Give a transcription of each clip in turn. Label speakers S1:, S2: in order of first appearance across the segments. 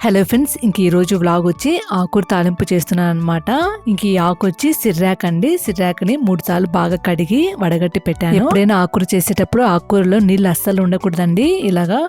S1: Hello friends ఇంక ఈరోజు vlog వచ్చి ఆకుకూర తాలింపు చేస్తున్నాను అనమాట ఇంక ఈ ఆకు వచ్చి సిర్రాక్ అండి. సిర్రాక్ని మూడు సార్లు బాగా కడిగి వడగట్టి పెట్టాను. ఎప్పుడైనా ఆకుకూర చేసేటప్పుడు ఆకుకూరలో నీళ్ళు అస్సలు ఉండకూడదండి. ఇలాగా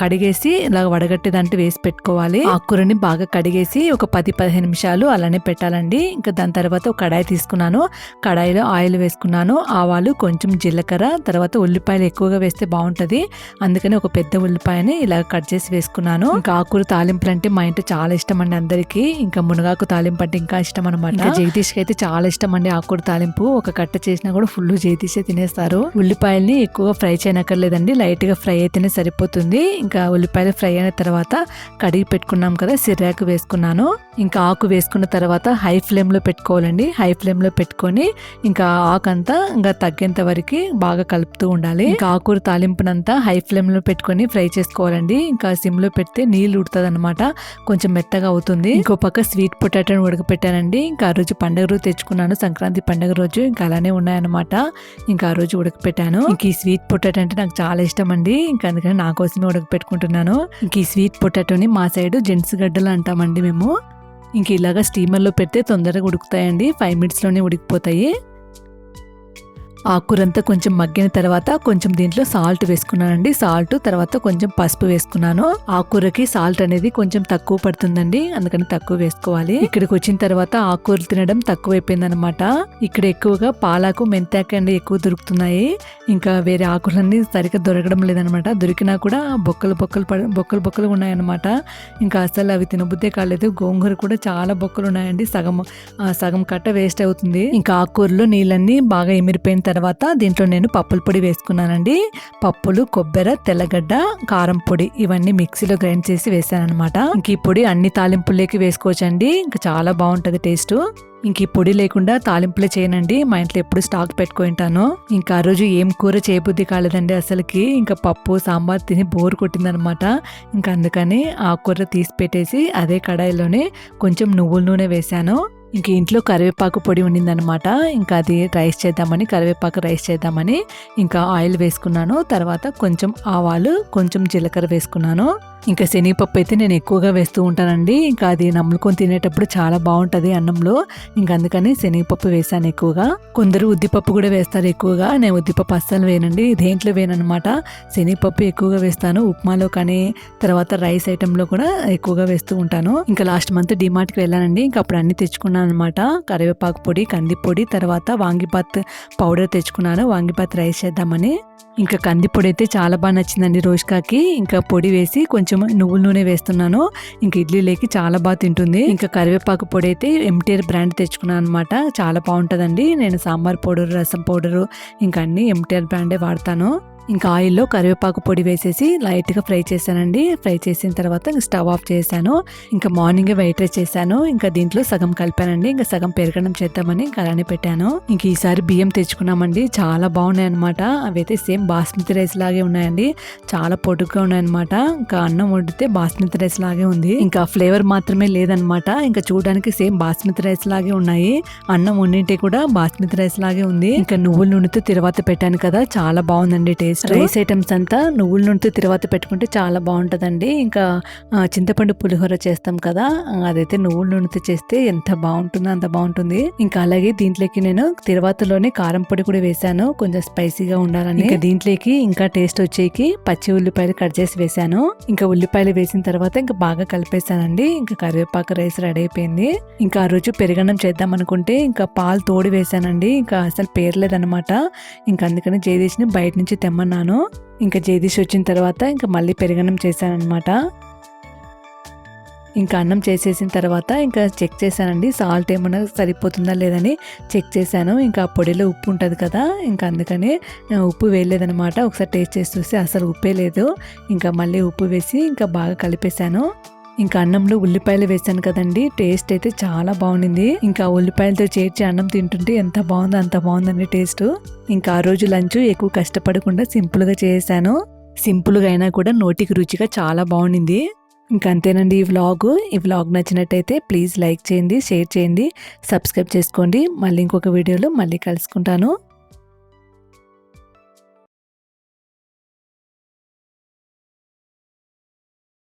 S1: కడిగేసి ఇలాగ వడగట్టి దాంట్లో వేసి పెట్టుకోవాలి. ఆకుకూరని బాగా కడిగేసి ఒక పది పదిహేను నిమిషాలు అలానే పెట్టాలండి. ఇంకా దాని తర్వాత ఒక కడాయి తీసుకున్నాను. కడాయిలో ఆయిల్ వేసుకున్నాను. ఆవాలు కొంచెం జీలకర్ర తర్వాత ఉల్లిపాయలు ఎక్కువగా వేస్తే బాగుంటుంది. అందుకని ఒక పెద్ద ఉల్లిపాయని ఇలా కట్ చేసి వేసుకున్నాను. ఇంకా ఆకుకూర తాలింపులు అంటే మా ఇంట్లో చాలా ఇష్టం అండి అందరికి. ఇంకా మునగాకు తాలింపు అంటే ఇంకా ఇష్టం అనమాట జగదీష్కి అయితే చాలా ఇష్టం అండి ఆకుకూర తాలింపు. ఒక కట్ట చేసినా కూడా ఫుల్ జగదీషే తినేస్తారు. ఉల్లిపాయల్ని ఎక్కువగా ఫ్రై చేయనక్కర్లేదండి. లైట్గా ఫ్రై అయితేనే సరిపోతుంది. ఇంకా ఉల్లిపాయలు ఫ్రై అయిన తర్వాత కడిగి పెట్టుకున్నాం కదా సిర్రాకు వేసుకున్నాను. ఇంకా ఆకు వేసుకున్న తర్వాత హై ఫ్లేమ్లో పెట్టుకోవాలండి. హై ఫ్లేమ్లో పెట్టుకొని ఇంకా ఆకంతా ఇంకా తగ్గేంత వరకు బాగా కలుపుతూ ఉండాలి. ఇంకా ఆకుకూర తాలింపునంతా హై ఫ్లేమ్లో పెట్టుకొని ఫ్రై చేసుకోవాలండి. ఇంకా సిమ్లో పెడితే నీళ్ళు ఉడుతుంది అనమాట కొంచెం మెత్తగా అవుతుంది. ఇంకో పక్క స్వీట్ పొటాటోని ఉడకపెట్టానండి. ఇంకా ఆ రోజు పండుగ రోజు తెచ్చుకున్నాను. సంక్రాంతి పండుగ రోజు ఇంకా అలానే ఉన్నాయన్నమాట. ఇంకా ఆ రోజు ఉడకపెట్టాను. ఇంక ఈ స్వీట్ పొటాటో అంటే నాకు చాలా ఇష్టం అండి ఇంకా అందుకని నా కోసమే ఉడకపెట్టుకుంటున్నాను. ఇంక ఈ స్వీట్ పొటాటోని మా సైడ్ జెంట్స్ గడ్డలు అంటామండి మేము. ఇంక ఇలాగ స్టీమర్లో పెడితే తొందరగా ఉడుకుతాయండి. ఫైవ్ మినిట్స్లోనే ఉడికిపోతాయి. ఆకురంతా కొంచెం మగ్గిన తర్వాత కొంచెం దీంట్లో సాల్ట్ వేసుకున్నానండి. సాల్ట్ తర్వాత కొంచెం పసుపు వేసుకున్నాను. ఆకుకూరకి సాల్ట్ అనేది కొంచెం తక్కువ పడుతుందండి. అందుకని తక్కువ వేసుకోవాలి. ఇక్కడికి వచ్చిన తర్వాత ఆకూరలు తినడం తక్కువైపోయింది అనమాట ఇక్కడ ఎక్కువగా పాలాకు మెంతాకు అండి ఎక్కువ దొరుకుతున్నాయి. ఇంకా వేరే ఆకులన్నీ సరిగ్గా దొరకడం లేదనమాట దొరికినా కూడా బొక్కలు బొక్కలు పడ బొక్కలు బొక్కలు ఉన్నాయన్నమాట. ఇంకా అసలు అవి తినబుద్దే కాలేదు. గోంగూర కూడా చాలా బొక్కలు ఉన్నాయండి. సగం ఆ, సగం కట్ట వేస్ట్ అవుతుంది. ఇంకా ఆకుకూరలో నీళ్ళన్నీ బాగా ఎమిరిపోయిన తర్వాత దీంట్లో నేను పప్పుల పొడి వేసుకున్నానండి. పప్పులు కొబ్బరి తెల్లగడ్డ కారం పొడి ఇవన్నీ మిక్సీలో గ్రైండ్ చేసి వేసాను అనమాట ఇంక ఈ పొడి అన్ని తాలింపుల్లోకి వేసుకోవచ్చండి. ఇంకా చాలా బాగుంటుంది టేస్ట్. ఇంక ఈ పొడి లేకుండా తాలింపులే చేయనండి. మా ఇంట్లో ఎప్పుడు స్టాక్ పెట్టుకుంటాను ఇంకా ఆ రోజు ఏం కూర చేయబుద్ధి కాలేదండి అసలుకి. ఇంకా పప్పు సాంబార్ తిని బోర్ కొట్టిందనమాట ఇంకా అందుకని ఆ కూర తీసి పెట్టేసి అదే కడాయిలోనే కొంచెం నువ్వుల నూనె వేశాను ఇంక ఇంట్లో కరివేపాకు పొడి ఉండిందనమాట ఇంకా అది రైస్ చేద్దామని కరివేపాకు రైస్ చేద్దామని ఇంకా ఆయిల్ వేసుకున్నాను. తర్వాత కొంచెం ఆవాలు కొంచెం జీలకర్ర వేసుకున్నాను. ఇంకా శనగపప్పు అయితే నేను ఎక్కువగా వేస్తూ ఉంటానండి. ఇంకా అది నమ్ముకొని తినేటప్పుడు చాలా బాగుంటుంది అన్నంలో. ఇంకా అందుకని శనగపప్పు వేసాను ఎక్కువగా. కొందరు ఉద్దిపప్పు కూడా వేస్తారు ఎక్కువగా. నేను ఉద్దిపప్పు అస్సలు వేయనండి. దేంట్లో వేయనమాట శనగపప్పు ఎక్కువగా వేస్తాను. ఉప్మాలో కానీ తర్వాత రైస్ ఐటెంలో కూడా ఎక్కువగా వేస్తూ ఉంటాను. ఇంకా లాస్ట్ మంత్ డిమార్ట్కి వెళ్ళానండి. ఇంకా అప్పుడు అన్ని తెచ్చుకున్నాను. అనమాట. కరివేపాకు పొడి కంది పొడి తర్వాత వాంగిబాత్ పౌడర్ తెచ్చుకున్నాను. వాంగిపాత్ రైస్ చేద్దామని. ఇంకా కంది పొడి అయితే చాలా బాగా నచ్చిందండి రోజుకాకి ఇంకా పొడి వేసి కొంచెం నువ్వుల నూనె వేస్తున్నాను. ఇంకా ఇడ్లీలోకి చాలా బాగా తింటుంది. ఇంకా కరివేపాకు పొడి అయితే ఎంటీఆర్ బ్రాండ్ తెచ్చుకున్నాను అనమాట. చాలా బాగుంటుందండి. నేను సాంబార్ పౌడర్ రసం పౌడరు ఇంకా అన్ని ఎంటీఆర్ బ్రాండే వాడతాను. ఇంకా ఆయిల్లో కరివేపాకు పొడి వేసేసి లైట్గా ఫ్రై చేశానండి. ఫ్రై చేసిన తర్వాత ఇంకా స్టవ్ ఆఫ్ చేశాను. ఇంకా మార్నింగ్ వైట్ రైస్ చేశాను. ఇంకా దీంట్లో సగం కలిపానండి. ఇంకా సగం పెరగడం చేద్దామని ఇంకా అలానే పెట్టాను. ఇంక ఈసారి బియ్యం తెచ్చుకున్నామండి. చాలా బాగున్నాయి అనమాట అవైతే సేమ్ బాస్మతి రైస్ లాగే ఉన్నాయండి. చాలా పొడుగ్గా ఉన్నాయన్నమాట. ఇంకా అన్నం వండితే బాస్మతి రైస్ లాగే ఉంది. ఇంకా ఫ్లేవర్ మాత్రమే లేదనమాట ఇంకా చూడడానికి సేమ్ బాస్మతి రైస్ లాగే ఉన్నాయి. అన్నం వండింటే కూడా బాస్మతి రైస్ లాగే ఉంది. ఇంకా నువ్వుల నూనెతో తర్వాత పెట్టాను కదా. చాలా బాగుందండి టేస్ట్. రైస్ ఐటమ్స్ అంతా నువ్వుల నూనెతో తిరువాత పెట్టుకుంటే చాలా బాగుంటదండి. ఇంకా చింతపండు పులిహోర చేస్తాం కదా అదైతే నువ్వుల నూనెతో చేస్తే ఎంత బాగుంటుందో అంత బాగుంటుంది. ఇంకా అలాగే దీంట్లోకి నేను తిరువాతలోనే కారం పొడి కూడా వేశాను కొంచెం స్పైసీగా ఉండాలని. ఇంకా దీంట్లోకి ఇంకా టేస్ట్ వచ్చేకి పచ్చి ఉల్లిపాయలు కట్ చేసి వేశాను. ఇంకా ఉల్లిపాయలు వేసిన తర్వాత ఇంకా బాగా కలిపేశానండి. ఇంకా కరివేపాకు రైస్ రెడీ అయిపోయింది. ఇంకా ఆ రోజు పెరుగన్నం చేద్దాం అనుకుంటే ఇంకా పాలు తోడి వేశానండి. ఇంకా అసలు పేర్లేదనమాట ఇంకా అందుకని జయదీష్ని బయట నుంచి తెమ్మన్నాను ఇంకా జేదీష్ వచ్చిన తర్వాత ఇంకా మళ్ళీ పెరగనం చేశానమాట ఇంకా అన్నం చేసేసిన తర్వాత ఇంకా చెక్ చేశానండి సాల్ట్ ఏమైనా సరిపోతుందా లేదని చెక్ చేశాను. ఇంకా ఆ పొడిలో ఉప్పు ఉంటుంది కదా ఇంకా అందుకని ఉప్పు వేయలేదనమాట ఒకసారి టేస్ట్ చేసి చూస్తే అసలు ఉప్పే లేదు. ఇంకా మళ్ళీ ఉప్పు వేసి ఇంకా బాగా కలిపేశాను. ఇంకా అన్నంలో ఉల్లిపాయలు వేసాను కదండి. టేస్ట్ అయితే చాలా బాగుండింది. ఇంకా ఉల్లిపాయలతో చేర్చి అన్నం తింటుంటే ఎంత బాగుందో అంత బాగుందండి టేస్ట్. ఇంకా ఆ రోజు లంచ్ ఎక్కువ కష్టపడకుండా సింపుల్గా చేశాను సింపుల్గా అయినా కూడా నోటికి రుచిగా చాలా బాగుండింది. ఇంకా అంతేనండి ఈ వ్లాగ్. ఈ వ్లాగ్ నచ్చినట్టయితే ప్లీజ్ లైక్ చేయండి షేర్ చేయండి సబ్స్క్రైబ్ చేసుకోండి. మళ్ళీ ఇంకొక వీడియోలో మళ్ళీ కలుసుకుంటాను.